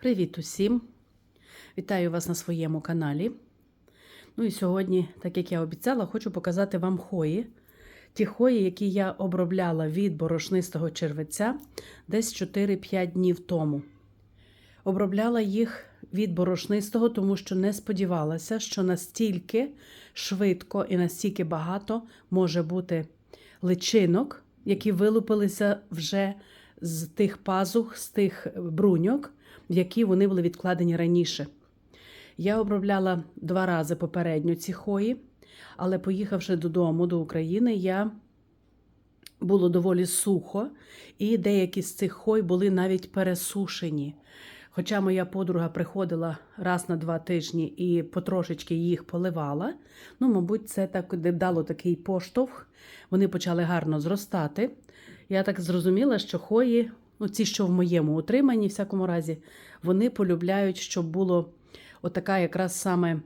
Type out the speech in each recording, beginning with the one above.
Привіт усім! Вітаю вас на своєму каналі. Ну і сьогодні, так як я обіцяла, хочу показати вам хої. Ті хої, які я обробляла від борошнистого червеця десь 4-5 днів тому. Обробляла їх від борошнистого, тому що не сподівалася, що настільки швидко і настільки багато може бути личинок, які вилупилися вже з тих пазух, з тих бруньок, в які вони були відкладені раніше. Я обробляла два рази попередньо ці хої, але поїхавши додому до України, я було доволі сухо, і деякі з цих хой були навіть пересушені. Хоча моя подруга приходила раз на два тижні і потрошечки їх поливала, ну, мабуть, це так дало такий поштовх. Вони почали гарно зростати. Я так зрозуміла, що хої, ну ці, що в моєму утриманні, в всякому разі, вони полюбляють, щоб було отака якраз саме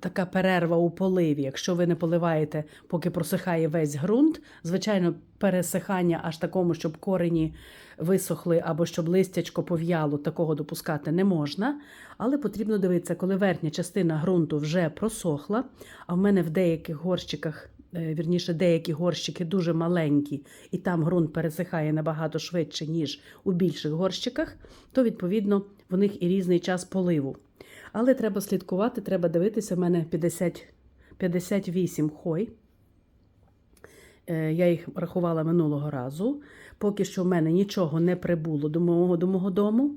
така перерва у поливі. Якщо ви не поливаєте, поки просихає весь ґрунт, звичайно, пересихання аж такому, щоб корені висохли або щоб листячко пов'яло, такого допускати не можна. Але потрібно дивитися, коли верхня частина ґрунту вже просохла, а в мене в деяких горщиках. Е, Вірніше, деякі горщики дуже маленькі, і там ґрунт пересихає набагато швидше, ніж у більших горщиках, то, відповідно, в них і різний час поливу. Але треба слідкувати, треба дивитися. У мене 50, 58 хой. Е, Я їх рахувала минулого разу. Поки що в мене нічого не прибуло до мого, до мого дому.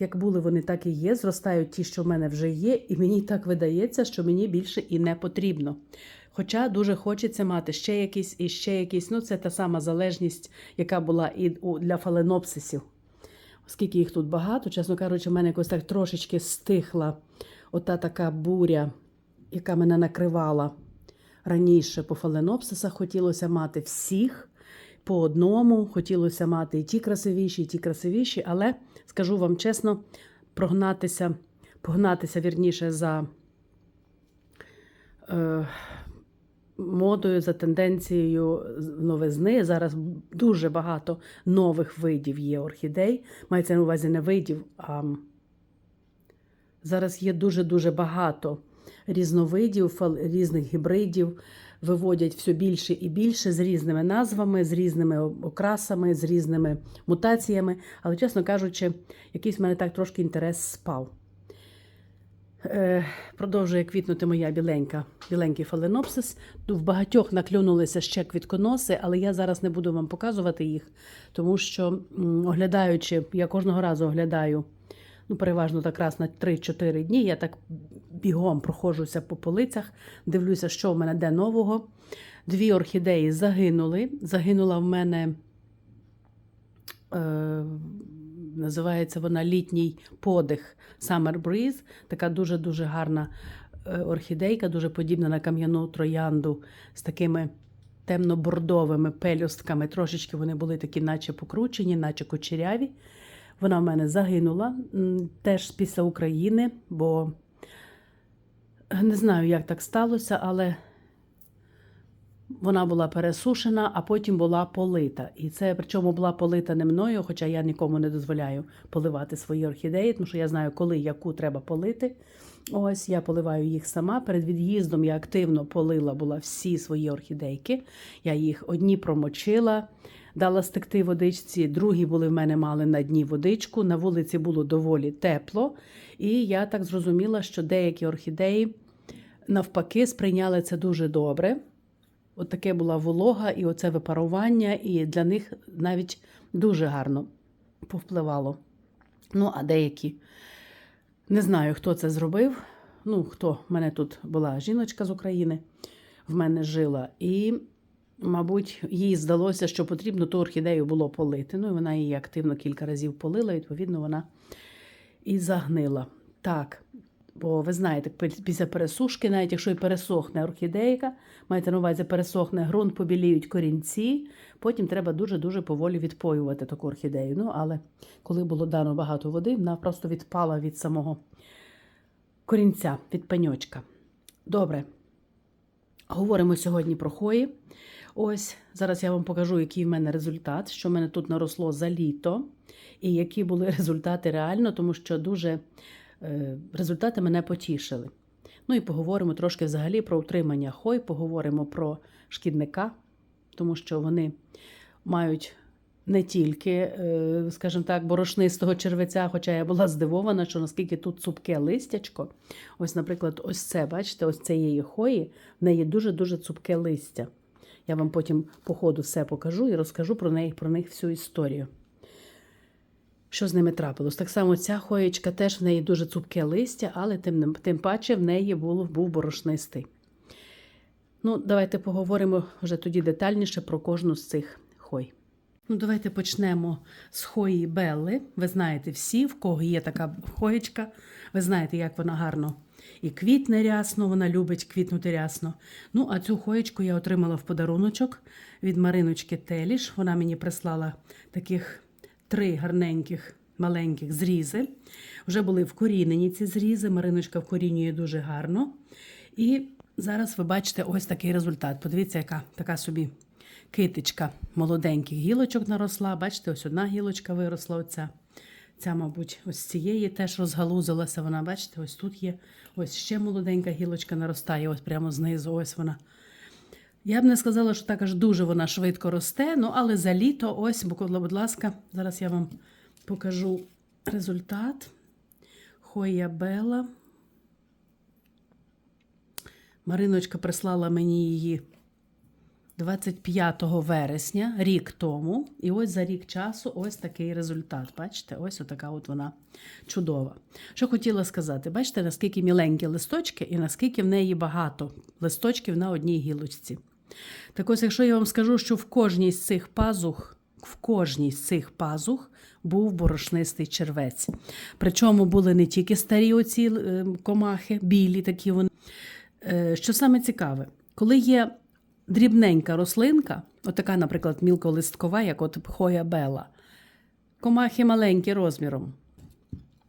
Як були вони, так і є. Зростають ті, що в мене вже є, і мені так видається, що мені більше і не потрібно. Хоча дуже хочеться мати ще якісь і ще якісь. Ну, це та сама залежність, яка була і для фаленопсисів. Оскільки їх тут багато, чесно кажучи, в мене якось так трошечки стихла ота така буря, яка мене накривала раніше по фаленопсисах. Хотілося мати всіх по одному, хотілося мати і ті красивіші, і ті красивіші, але скажу вам чесно, прогнатися, погнатися вірніше за е, модою, за тенденцією новизни. Зараз дуже багато нових видів є орхідей. Мається на увазі не видів, а зараз є дуже-дуже багато різновидів, різних гібридів. Виводять все більше і більше з різними назвами, з різними окрасами, з різними мутаціями. Але, чесно кажучи, якийсь в мене так трошки інтерес спав. Е, продовжує квітнути моя біленька, біленький фаленопсис. Ну, В багатьох наклюнулися ще квітконоси, але я зараз не буду вам показувати їх, тому що, оглядаючи, я кожного разу оглядаю, ну, переважно так раз на 3-4 дні. Я так бігом проходжуся по полицях, дивлюся, що в мене де нового. Дві орхідеї загинули. Загинула в мене. Е, Називається вона літній подих Summer Breeze. Така дуже-дуже гарна е, орхідейка, дуже подібна на кам'яну троянду з такими темно-бордовими пелюстками. Трошечки вони були такі, наче покручені, наче кучеряві. Вона в мене загинула теж після України, бо не знаю, як так сталося, але вона була пересушена, а потім була полита. І це причому була полита не мною, хоча я нікому не дозволяю поливати свої орхідеї, тому що я знаю, коли яку треба полити. Ось я поливаю їх сама. Перед від'їздом я активно полила була всі свої орхідейки. Я їх одні промочила, дала стекти водичці, другі були в мене мали на дні водичку. На вулиці було доволі тепло. І я так зрозуміла, що деякі орхідеї навпаки сприйняли це дуже добре. От таке була волога, і оце випарування, і для них навіть дуже гарно повпливало. Ну, а деякі не знаю, хто це зробив. Ну, хто в мене тут була жіночка з України, в мене жила, і, мабуть, їй здалося, що потрібно ту орхідею було полити. Ну, і вона її активно кілька разів полила, відповідно, вона і загнила. Так, бо ви знаєте, після пересушки, навіть якщо і пересохне орхідейка, маєте на увазі, пересохне ґрунт, побіліють корінці, потім треба дуже-дуже поволі відпоювати таку орхідею. Ну, але коли було дано багато води, вона просто відпала від самого корінця, від пеньочка. Добре. Говоримо сьогодні про хої. Ось зараз я вам покажу, який в мене результат, що в мене тут наросло за літо, і які були результати реально, тому що дуже результати мене потішили. Ну і поговоримо трошки взагалі про утримання хой, поговоримо про шкідника, тому що вони мають не тільки, е, скажімо так, борошнистого червеця, хоча я була здивована, що наскільки тут цупке листячко. Ось, наприклад, ось це, бачите, ось цієї хої, в неї дуже-дуже цупке листя. Я вам потім по ходу все покажу і розкажу про неї, про них всю історію. Що з ними трапилось? Так само ця хоєчка теж в неї дуже цупке листя, але тим, тим паче в неї був, був борошнистий. Ну, давайте поговоримо вже тоді детальніше про кожну з цих хой. Ну, давайте почнемо з хої Белли. Ви знаєте всі, в кого є така хоєчка. Ви знаєте, як вона гарно і квітне рясно, вона любить квітнути рясно. Ну, а цю хоєчку я отримала в подаруночок від Мариночки Теліш. Вона мені прислала таких три гарненьких маленьких зрізи. Вже були вкорінені ці зрізи. Мариночка вкорінює дуже гарно. І зараз ви бачите ось такий результат. Подивіться, яка така собі китичка молоденьких гілочок наросла. Бачите, ось одна гілочка виросла. Оця. Ця, мабуть, ось цієї теж розгалузилася. Вона, бачите, ось тут є. Ось ще молоденька гілочка наростає, ось прямо знизу. Ось вона. Я б не сказала, що так аж дуже вона швидко росте, ну але за літо, ось, буквально, будь ласка, зараз я вам покажу результат. Хоя Бела. Мариночка прислала мені її 25 вересня, рік тому. І ось за рік часу ось такий результат. Бачите, ось така от вона чудова. Що хотіла сказати, бачите, наскільки міленькі листочки і наскільки в неї багато листочків на одній гілочці. Так ось, якщо я вам скажу, що в кожній з цих пазух, в кожній з цих пазух був борошнистий червець. Причому були не тільки старі оці е, комахи, білі такі вони. Е, Що саме цікаве, коли є дрібненька рослинка, отака, наприклад, мілколисткова, як от хоя бела, комахи маленькі розміром.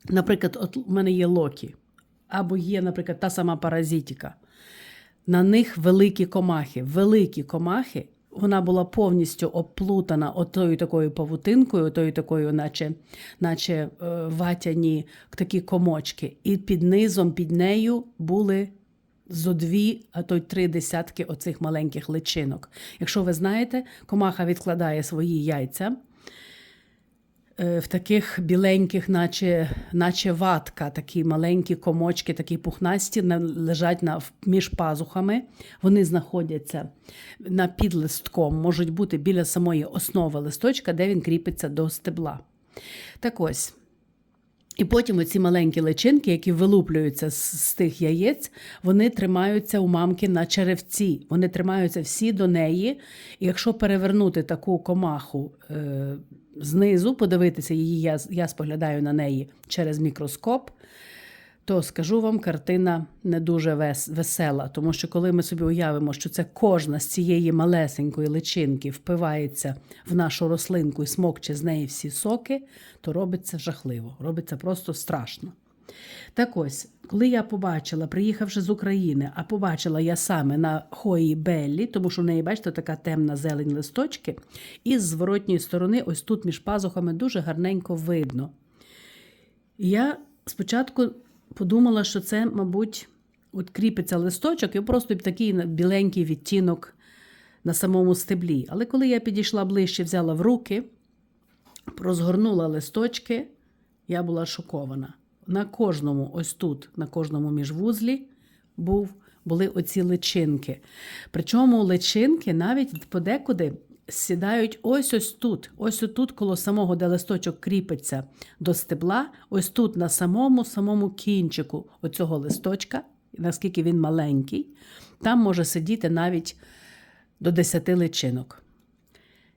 Наприклад, от у мене є локі, або є, наприклад, та сама паразитіка. На них великі комахи. Великі комахи. Вона була повністю оплутана отою такою павутинкою, отою такою, наче, наче е, ватяні такі комочки. І під низом, під нею були зо дві, а то й три десятки оцих маленьких личинок. Якщо ви знаєте, комаха відкладає свої яйця в таких біленьких, наче, наче ватка, такі маленькі комочки, такі пухнасті, на- лежать на, між пазухами. Вони знаходяться на підлистком, можуть бути біля самої основи листочка, де він кріпиться до стебла. Так ось. І потім оці маленькі личинки, які вилуплюються з, з тих яєць, вони тримаються у мамки на черевці. Вони тримаються всі до неї. І якщо перевернути таку комаху е, знизу, подивитися її, я, я споглядаю на неї через мікроскоп, то скажу вам, картина не дуже вес, весела, тому що коли ми собі уявимо, що це кожна з цієї малесенької личинки впивається в нашу рослинку і смокче з неї всі соки, то робиться жахливо, робиться просто страшно. Так ось, коли я побачила, приїхавши з України, а побачила я саме на хої Беллі, тому що в неї, бачите, така темна зелень листочки, і з зворотньої сторони, ось тут між пазухами, дуже гарненько видно. Я спочатку подумала, що це, мабуть, от кріпиться листочок і просто такий біленький відтінок на самому стеблі. Але коли я підійшла ближче, взяла в руки, розгорнула листочки, я була шокована. На кожному, ось тут, на кожному міжвузлі, був, були оці личинки. Причому личинки навіть подекуди сідають ось ось тут, ось тут, коло самого, де листочок кріпиться до стебла, ось тут, на самому самому кінчику оцього листочка, наскільки він маленький, там може сидіти навіть до 10 личинок.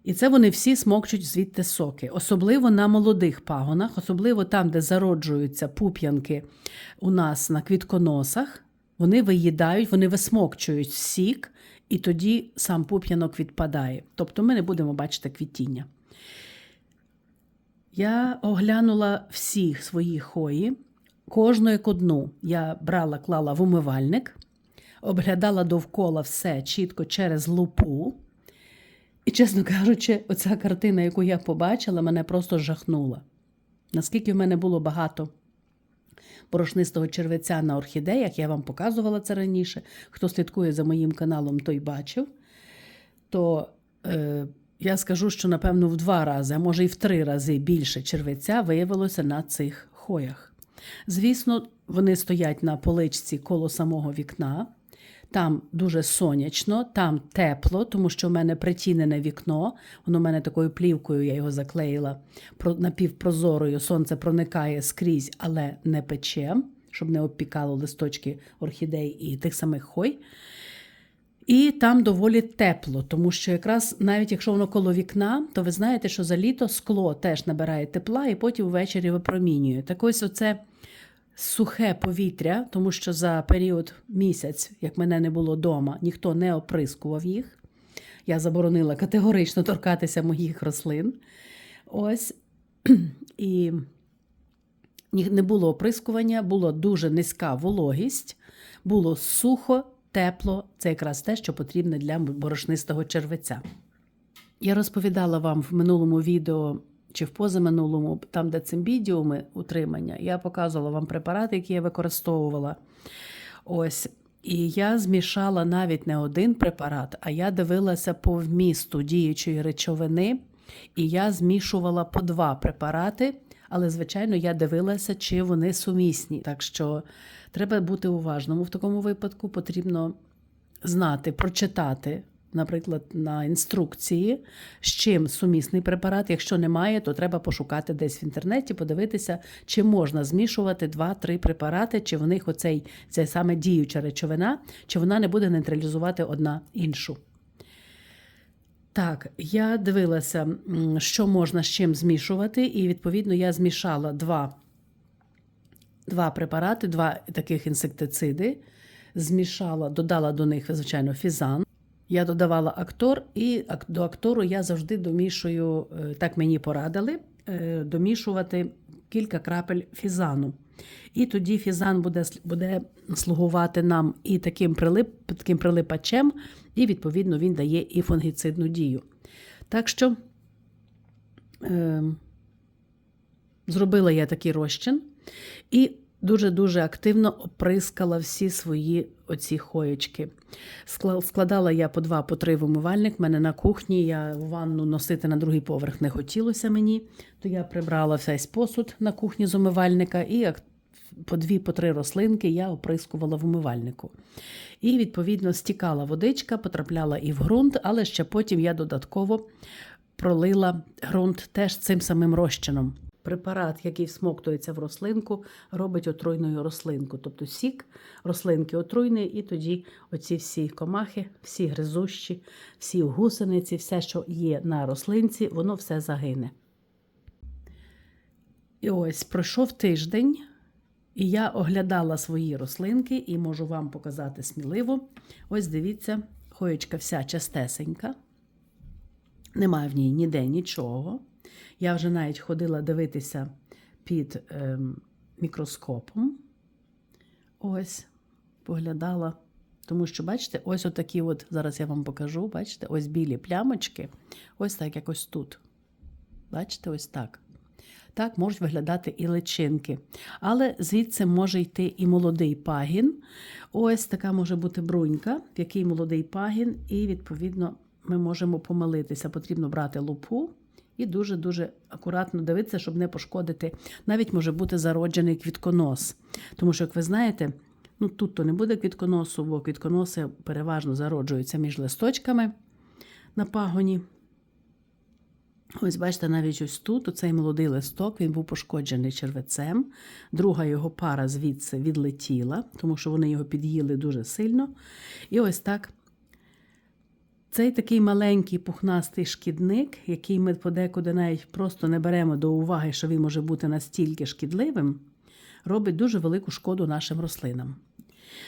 І це вони всі смокчуть звідти соки, особливо на молодих пагонах, особливо там, де зароджуються пуп'янки у нас на квітконосах. Вони виїдають, вони висмокчують сік, і тоді сам пуп'янок відпадає. Тобто ми не будемо бачити квітіння. Я оглянула всі свої хої, кожну як одну я брала, клала в умивальник, обглядала довкола все чітко через лупу. І, чесно кажучи, оця картина, яку я побачила, мене просто жахнула. Наскільки в мене було багато порошнистого червеця на орхідеях, я вам показувала це раніше. Хто слідкує за моїм каналом, той бачив. То е, я скажу, що, напевно, в два рази, а може і в три рази більше червеця виявилося на цих хоях. Звісно, вони стоять на поличці коло самого вікна. Там дуже сонячно, там тепло, тому що в мене притінене вікно. Воно в мене такою плівкою, я його заклеїла напівпрозорою. Сонце проникає скрізь, але не пече, щоб не обпікало листочки орхідей і тих самих хой. І там доволі тепло, тому що якраз навіть якщо воно коло вікна, то ви знаєте, що за літо скло теж набирає тепла і потім ввечері випромінює. Так ось оце сухе повітря, тому що за період місяць, як мене не було вдома, ніхто не оприскував їх. Я заборонила категорично торкатися моїх рослин. Ось. І не було оприскування, була дуже низька вологість, було сухо, тепло. Це якраз те, що потрібне для борошнистого червеця. Я розповідала вам в минулому відео чи в позаминулому, там, де цимбідіуми утримання, я показувала вам препарати, які я використовувала. Ось. І я змішала навіть не один препарат, а я дивилася по вмісту діючої речовини, і я змішувала по два препарати. Але, звичайно, я дивилася, чи вони сумісні. Так що треба бути уважним. В такому випадку потрібно знати, прочитати, наприклад, на інструкції, з чим сумісний препарат. Якщо немає, то треба пошукати десь в інтернеті, подивитися, чи можна змішувати два-три препарати, чи в них оцей це саме діюча речовина, чи вона не буде нейтралізувати одна іншу. Так, я дивилася, що можна з чим змішувати, і відповідно я змішала два, два препарати, два таких інсектициди. Змішала, додала до них, звичайно, фізан. Я додавала актор, і до актору я завжди домішую, е, так мені порадили, е, домішувати кілька крапель фізану. І тоді фізан буде, буде слугувати нам і таким, прилип, таким прилипачем, і, відповідно, він дає і фунгіцидну дію. Так що е, зробила я такий розчин і дуже-дуже активно оприскала всі свої оці хоєчки. Скла- Складала я по два, по три в умивальник. У мене на кухні я ванну носити на другий поверх не хотілося мені, то я прибрала весь посуд на кухні з умивальника і як по дві, по три рослинки я оприскувала в умивальнику. І, відповідно, стікала водичка, потрапляла і в ґрунт, але ще потім я додатково пролила ґрунт теж цим самим розчином. Препарат, який всмоктується в рослинку, робить отруйною рослинку. Тобто сік рослинки отруйний, і тоді оці всі комахи, всі гризущі, всі гусениці, все, що є на рослинці, воно все загине. І ось пройшов тиждень, і я оглядала свої рослинки і можу вам показати сміливо. Ось дивіться, хоєчка вся частесенька. Немає в ній ніде нічого. Я вже навіть ходила дивитися під ем, мікроскопом. Ось, поглядала. Тому що, бачите, ось отакі от, зараз я вам покажу, бачите, ось білі плямочки, ось так, як ось тут. Бачите, ось так. Так можуть виглядати і личинки. Але звідси може йти і молодий пагін. Ось така може бути брунька, в якій молодий пагін, і, відповідно, ми можемо помилитися. Потрібно брати лупу і дуже-дуже акуратно дивитися, щоб не пошкодити. Навіть може бути зароджений квітконос. Тому що, як ви знаєте, ну тут то не буде квітконосу, бо квітконоси переважно зароджуються між листочками на пагоні. Ось, бачите, навіть ось тут оцей молодий листок він був пошкоджений червецем. Друга його пара звідси відлетіла, тому що вони його під'їли дуже сильно. І ось так. Цей такий маленький пухнастий шкідник, який ми подекуди навіть просто не беремо до уваги, що він може бути настільки шкідливим, робить дуже велику шкоду нашим рослинам.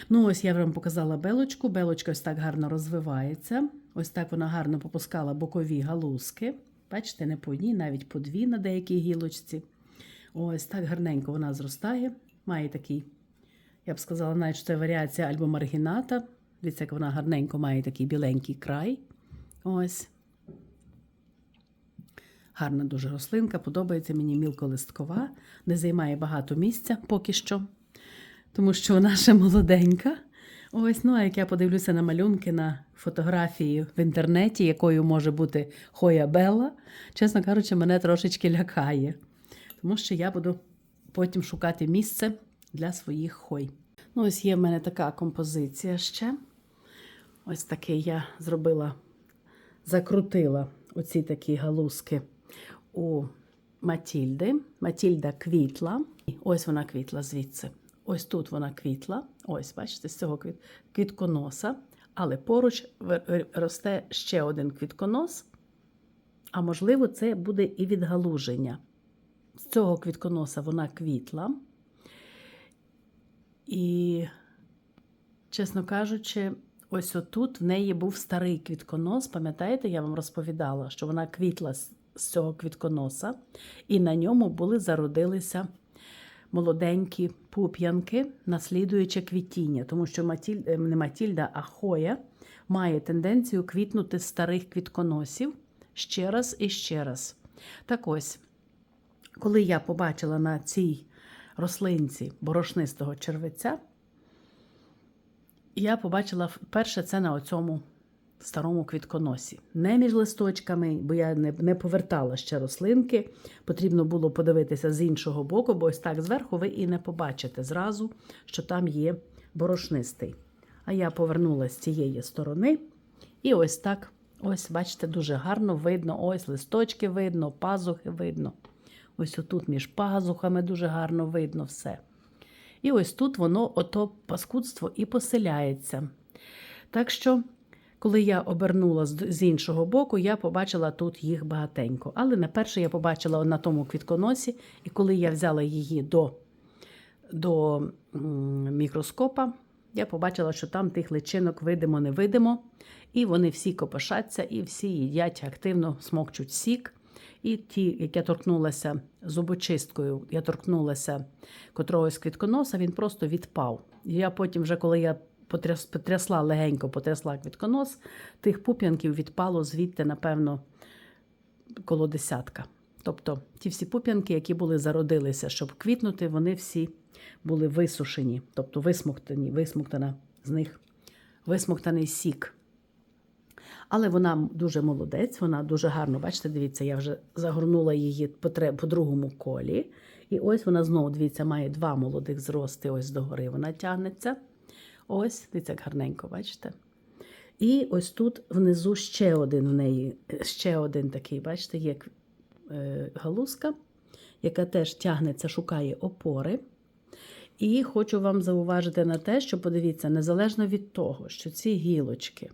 Ну, ось я вам показала белочку. Белочка ось так гарно розвивається. Ось так вона гарно попускала бокові галузки. Бачите, не по одній, навіть по дві на деякій гілочці. Ось так гарненько вона зростає. Має такий, я б сказала, навіть що це варіація альбо маргіната. Дивіться, як вона гарненько має такий біленький край. Ось. Гарна дуже рослинка, подобається мені мілколисткова, не займає багато місця поки що, тому що вона ще молоденька. Ось, ну а як я подивлюся на малюнки на фотографії в інтернеті, якою може бути Хоя Белла, чесно кажучи, мене трошечки лякає, тому що я буду потім шукати місце для своїх хой. Ну, ось є в мене така композиція ще. Ось такий я зробила, закрутила оці такі галузки у Матільди. Матільда квітла. Ось вона квітла звідси. Ось тут вона квітла. Ось, бачите, з цього квіт... квітконоса. Але поруч росте ще один квітконос. А можливо, це буде і відгалуження. З цього квітконоса вона квітла. І, чесно кажучи, ось отут в неї був старий квітконос. Пам'ятаєте, я вам розповідала, що вона квітла з цього квітконоса, і на ньому були зародилися молоденькі пуп'янки, наслідуючи квітіння, тому що Матіль... е, не Матільда, а Хоя має тенденцію квітнути старих квітконосів ще раз і ще раз. Так ось, коли я побачила на цій рослинці борошнистого червеця, я побачила вперше це на оцьому старому квітконосі. Не між листочками, бо я не, не повертала ще рослинки. Потрібно було подивитися з іншого боку, бо ось так зверху ви і не побачите зразу, що там є борошнистий. А я повернула з цієї сторони, і ось так, ось, бачите, дуже гарно видно. Ось листочки видно, пазухи видно. Ось отут між пазухами дуже гарно видно все. І ось тут воно, ото паскудство, і поселяється. Так що, коли я обернула з, іншого боку, я побачила тут їх багатенько. Але на перше я побачила на тому квітконосі, і коли я взяла її до, до мікроскопа, я побачила, що там тих личинок видимо-невидимо, і вони всі копошаться, і всі їдять активно, смокчуть сік. І ті, як я торкнулася зубочисткою, я торкнулася котрогось квітконоса, він просто відпав. І я потім, вже коли я потряс, потрясла легенько, потрясла квітконос, тих пуп'янків відпало звідти, напевно, коло десятка. Тобто ті всі пуп'янки, які були зародилися, щоб квітнути, вони всі були висушені, тобто висмоктані, висмоктана з них висмоктаний сік. Але вона дуже молодець, вона дуже гарно, бачите, дивіться, я вже загорнула її по, другому колі. І ось вона знову, дивіться, має два молодих зрости, ось догори вона тягнеться. Ось, дивіться, як гарненько, бачите? І ось тут внизу ще один в неї, ще один такий, бачите, є е, галузка, яка теж тягнеться, шукає опори. І хочу вам зауважити на те, що подивіться, незалежно від того, що ці гілочки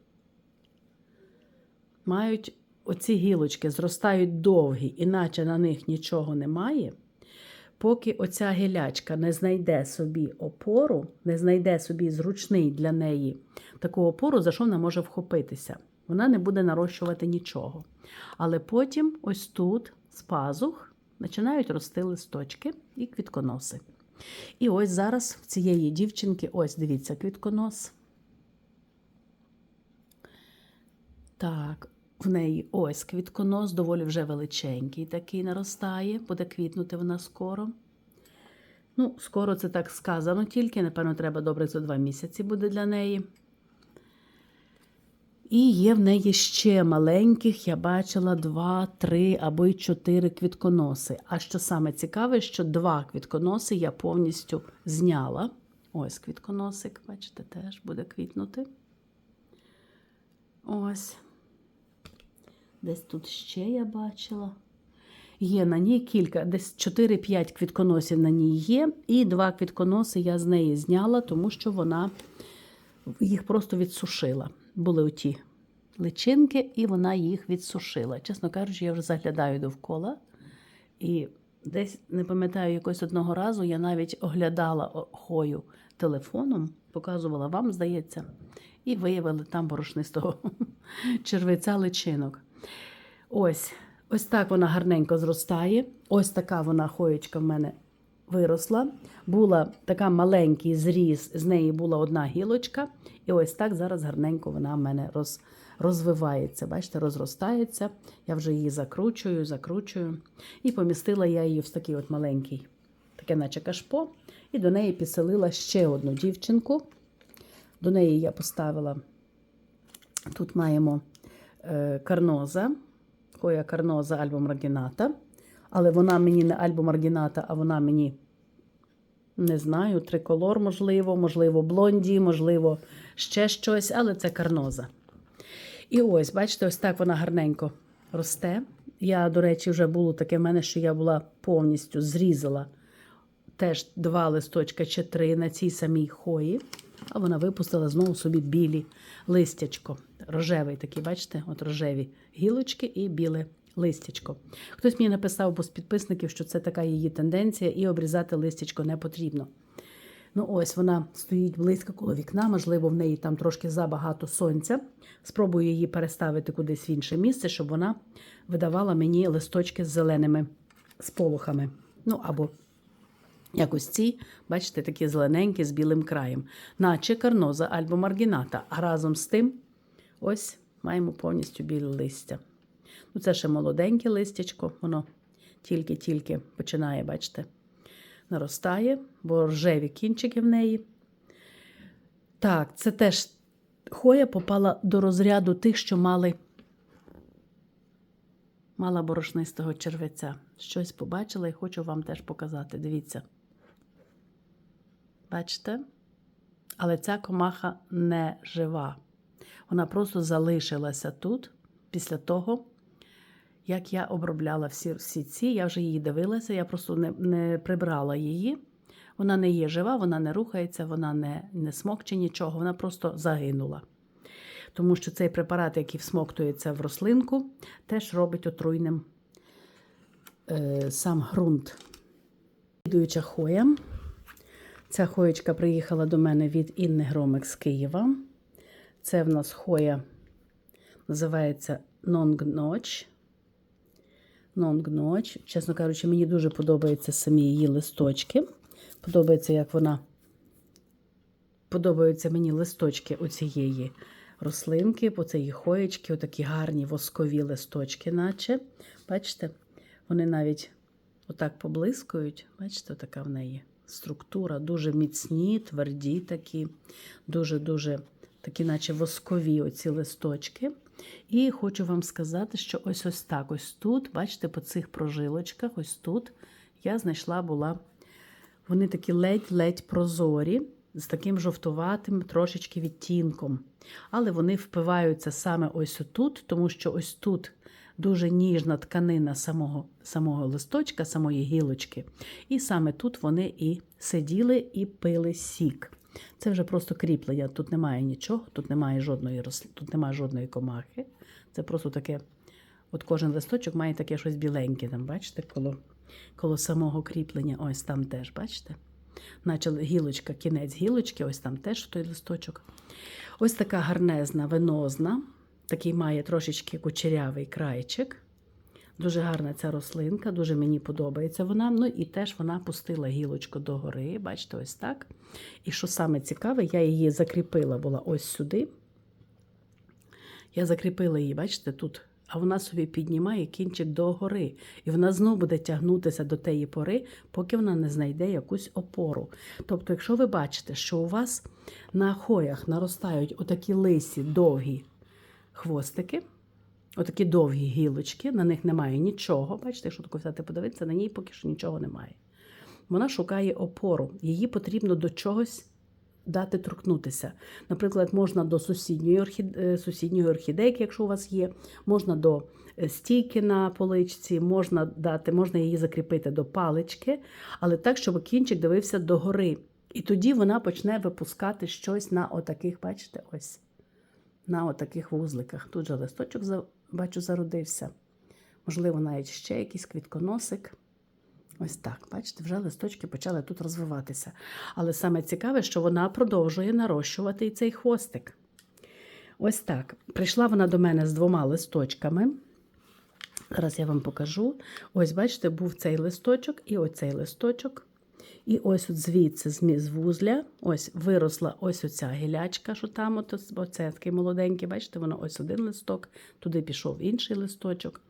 мають оці гілочки, зростають довгі, іначе на них нічого немає. Поки оця гілячка не знайде собі опору, не знайде собі зручний для неї таку опору, за що вона може вхопитися. Вона не буде нарощувати нічого. Але потім, ось тут, з пазух, починають рости листочки і квітконоси. І ось зараз в цієї дівчинки, ось дивіться, квітконос. Так, в неї ось квітконос, доволі вже величенький такий наростає, буде квітнути вона скоро. Ну, скоро це так сказано тільки, напевно, треба добре за два місяці буде для неї. І є в неї ще маленьких, я бачила два, три або й чотири квітконоси. А що саме цікаве, що два квітконоси я повністю зняла. Ось квітконосик, бачите, теж буде квітнути. Ось. Десь тут ще я бачила. Є на ній кілька, десь 4-5 квітконосів на ній є, і два квітконоси я з неї зняла, тому що вона їх просто відсушила. Були оті личинки, і вона їх відсушила. Чесно кажучи, я вже заглядаю довкола. І десь не пам'ятаю, якось одного разу я навіть оглядала хою телефоном, показувала вам, здається, і виявили там борошнистого червеця личинок. Ось, ось так вона гарненько зростає. Ось така вона хоєчка в мене виросла. Була така маленький зріз, з неї була одна гілочка. І ось так зараз гарненько вона в мене роз, розвивається. Бачите, розростається. Я вже її закручую, закручую. І помістила я її в такий от маленький, таке наче кашпо. І до неї підселила ще одну дівчинку. До неї я поставила. Тут маємо карноза, хоя карноза альбо маргіната. Але вона мені не альбо маргіната, а вона мені не знаю, триколор, можливо, можливо, блонді, можливо, ще щось, але це карноза. І ось, бачите, ось так вона гарненько росте. Я, до речі, вже було таке в мене, що я була повністю зрізала теж два листочка чи три на цій самій хої, а вона випустила знову собі білі листячко. Рожевий такий, бачите, от рожеві гілочки і біле листячко. Хтось мені написав бо з підписників, що це така її тенденція, і обрізати листячко не потрібно. Ну, ось вона стоїть близько коло вікна, можливо, в неї там трошки забагато сонця. Спробую її переставити кудись в інше місце, щоб вона видавала мені листочки з зеленими сполохами. Ну, або якось ці, бачите, такі зелененькі з білим краєм, наче карноза або маргіната. А разом з тим, ось маємо повністю біле листя. Ну, це ще молоденьке листячко, воно тільки-тільки починає, бачите, наростає, бо ржеві кінчики в неї. Так, це теж хоя попала до розряду тих, що мали мала борошнистого червеця. Щось побачила і хочу вам теж показати. Дивіться. Бачите? Але ця комаха не жива. Вона просто залишилася тут після того, як я обробляла всі, всі ці, я вже її дивилася, я просто не, не прибрала її. Вона не є жива, вона не рухається, вона не, не смокче нічого, вона просто загинула. Тому що цей препарат, який всмоктується в рослинку, теж робить отруйним е, сам ґрунт. Слідуюча хоя. Ця хоєчка приїхала до мене від Інни Громик з Києва. Це в нас хоя називається Нонгноч. Чесно кажучи, мені дуже подобаються самі її листочки. Подобається, як вона. Подобаються мені листочки оцієї рослинки, по цієї хоєчки, отакі гарні воскові листочки, наче. Бачите, вони навіть отак поблискують. Бачите, така в неї структура. Дуже міцні, тверді такі, дуже-дуже такі, наче воскові оці листочки. І хочу вам сказати, що ось ось так, ось тут, бачите, по цих прожилочках, ось тут я знайшла була. Вони такі ледь-ледь прозорі, з таким жовтуватим трошечки відтінком. Але вони впиваються саме ось тут, тому що ось тут дуже ніжна тканина самого самого листочка, самої гілочки. І саме тут вони і сиділи і пили сік. Це вже просто кріплення. Тут немає нічого, тут немає жодної тут немає жодної комахи. Це просто таке. От кожен листочок має таке щось біленьке. Там, бачите, коло коло самого кріплення. Ось там теж, бачите? Наче гілочка, кінець гілочки, ось там теж той листочок. Ось така гарнезна, венозна, такий має трошечки кучерявий крайчик. Дуже гарна ця рослинка, дуже мені подобається вона. Ну і теж вона пустила гілочку догори, бачите, ось так. І що саме цікаве, я її закріпила була ось сюди. Я закріпила її, бачите, тут, а вона собі піднімає кінчик догори. І вона знову буде тягнутися до тієї пори, поки вона не знайде якусь опору. Тобто, якщо ви бачите, що у вас на хоях наростають отакі лисі, довгі хвостики, отакі довгі гілочки, на них немає нічого. Бачите, якщо тако взяти подивитися, на ній поки що нічого немає. Вона шукає опору, її потрібно до чогось дати торкнутися. Наприклад, можна до сусідньої, орхіде... сусідньої орхідейки, якщо у вас є, можна до е, стійки на поличці, можна дати, можна її закріпити до палички, але так, щоб кінчик дивився догори. І тоді вона почне випускати щось на отаких, бачите, ось, на отаких вузликах. Тут же листочок, бачу, зародився. Можливо, навіть ще якийсь квітконосик. Ось так, бачите, вже листочки почали тут розвиватися. Але саме цікаве, що вона продовжує нарощувати і цей хвостик. Ось так. Прийшла вона до мене з двома листочками. Зараз я вам покажу. Ось, бачите, був цей листочок і оцей листочок. І ось от звідси з вузля, ось виросла ось оця гілячка, що там, от, оце такий молоденький, бачите, воно ось один листок, туди пішов інший листочок.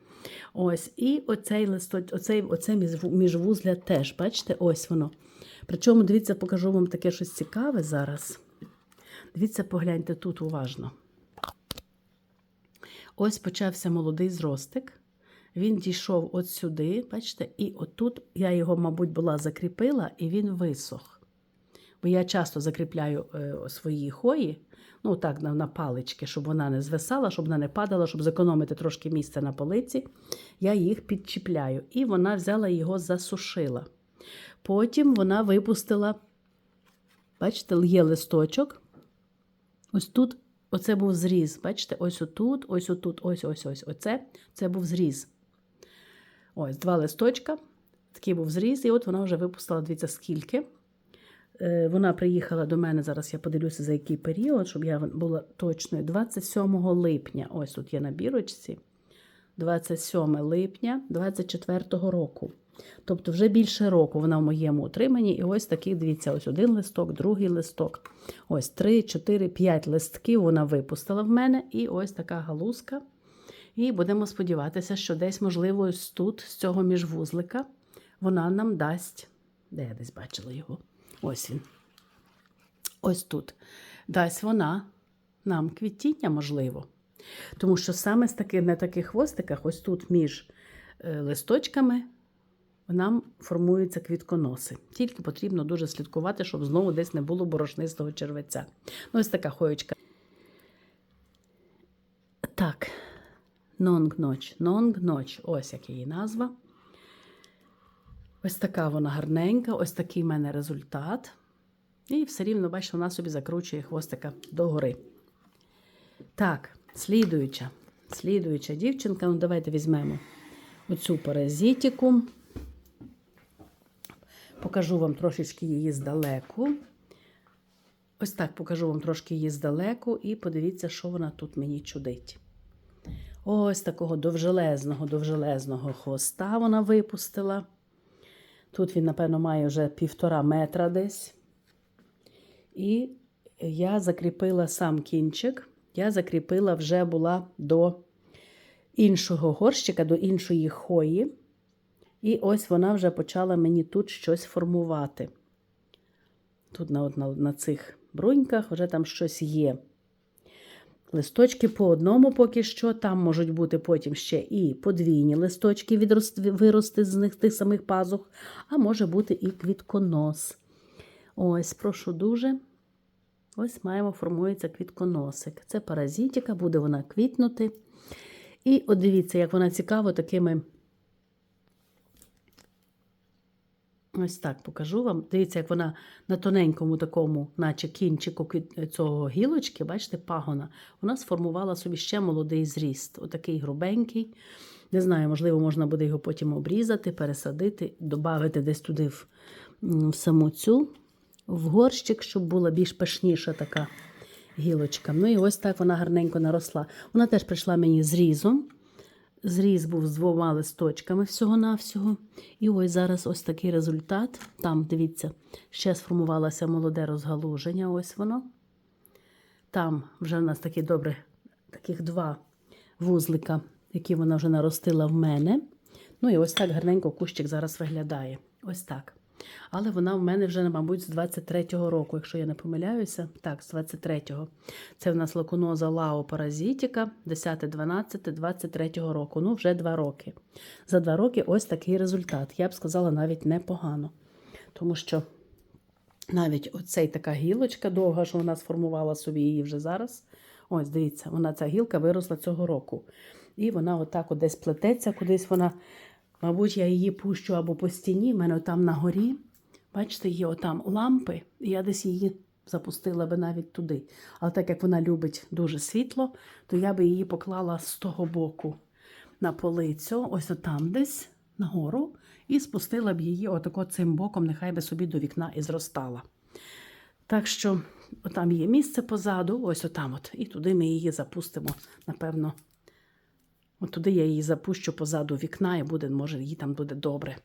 Ось, і оцей листочок, оцей, оце між- міжвузля теж, бачите, ось воно. Причому, дивіться, покажу вам таке щось цікаве зараз. Дивіться, погляньте тут уважно. Ось почався молодий зростик. Він дійшов от сюди, бачите, і отут я його, мабуть, була закріпила, і він висох. Бо я часто закріпляю е, свої хої, ну так, на, палички, щоб вона не звисала, щоб вона не падала, щоб зекономити трошки місця на полиці. Я їх підчіпляю. І вона взяла його засушила. Потім вона випустила, бачите, є листочок. Ось тут, оце був зріз. Бачите, ось отут, ось отут, ось ось ось. Оце це був зріз. Ось два листочка. Такий був зріз, і от вона вже випустила, дивіться, скільки. Е, Вона приїхала до мене, зараз я подивлюся, за який період, щоб я була точною. 27 липня. Ось тут є на бірочці. 27 липня 24 року. Тобто вже більше року вона в моєму утриманні. І ось такий, дивіться, ось один листок, другий листок. Ось 3, 4, 5 листків вона випустила в мене. І ось така галузка. І будемо сподіватися, що десь, можливо, ось тут, з цього міжвузлика, вона нам дасть. Де я десь бачила його? Ось він. Ось тут. Дасть вона нам квітіння, можливо. Тому що саме з таки, на таких хвостиках, ось тут між е, листочками, нам формуються квітконоси. Тільки потрібно дуже слідкувати, щоб знову десь не було борошнистого червеця. Ну, ось така хоєчка. Так, нонг-ноч. Нонг-ноч. Ось як її назва. Ось така вона гарненька, ось такий в мене результат. І все рівно, бачите, вона собі закручує хвостика догори. Так, слідуюча. Слідуюча дівчинка. Ну, давайте візьмемо оцю паразитіку. Покажу вам трошечки її здалеку. Ось так покажу вам трошки її здалеку, і подивіться, що вона тут мені чудить. Ось такого довжелезного, довжелезного хвоста вона випустила. Тут він, напевно, має вже півтора метра десь. І я закріпила сам кінчик. Я закріпила вже була до іншого горщика, до іншої хої. І ось вона вже почала мені тут щось формувати. Тут на, на, на цих бруньках вже там щось є. Листочки по одному поки що, там можуть бути потім ще і подвійні листочки відрости, вирости з них тих самих пазух, а може бути і квітконос. Ось, прошу дуже. Ось маємо, формується квітконосик. Це паразитика, буде вона квітнути. І от дивіться, як вона цікаво такими. Ось так покажу вам. Дивіться, як вона на тоненькому такому, наче кінчику цього гілочки, бачите, пагона, вона сформувала собі ще молодий зріст. Отакий грубенький. Не знаю, можливо, можна буде його потім обрізати, пересадити, додати десь туди в, в саму цю, в горщик, щоб була більш пишніша така гілочка. Ну і ось так вона гарненько наросла. Вона теж прийшла мені зрізом. Зріз був з двома листочками всього-навсього. І ось зараз ось такий результат. Там, дивіться, ще сформувалося молоде розгалуження. Ось воно. Там вже в нас такі добре, таких два вузлика, які вона вже наростила в мене. Ну і ось так гарненько кущик зараз виглядає. Ось так. Але вона в мене вже, мабуть, з 23-го року, якщо я не помиляюся. Так, з 23-го. Це в нас лакуноза Лао Паразитіка 10-12-23 року. Ну, вже два роки. За два роки ось такий результат. Я б сказала, навіть непогано. Тому що навіть оцей така гілочка довга, що вона сформувала собі її вже зараз. Ось, дивіться, вона ця гілка виросла цього року. І вона отак от десь плететься, кудись вона. Мабуть, я її пущу або по стіні, в мене там на горі. Бачите, є отам лампи, і я десь її запустила би навіть туди. Але так як вона любить дуже світло, то я би її поклала з того боку на полицю, ось отам десь нагору, і спустила б її отако цим боком, нехай би собі до вікна і зростала. Так що там є місце позаду, ось отам от, і туди ми її запустимо, напевно. От туди я її запущу позаду вікна, і буде, може, їй там буде добре.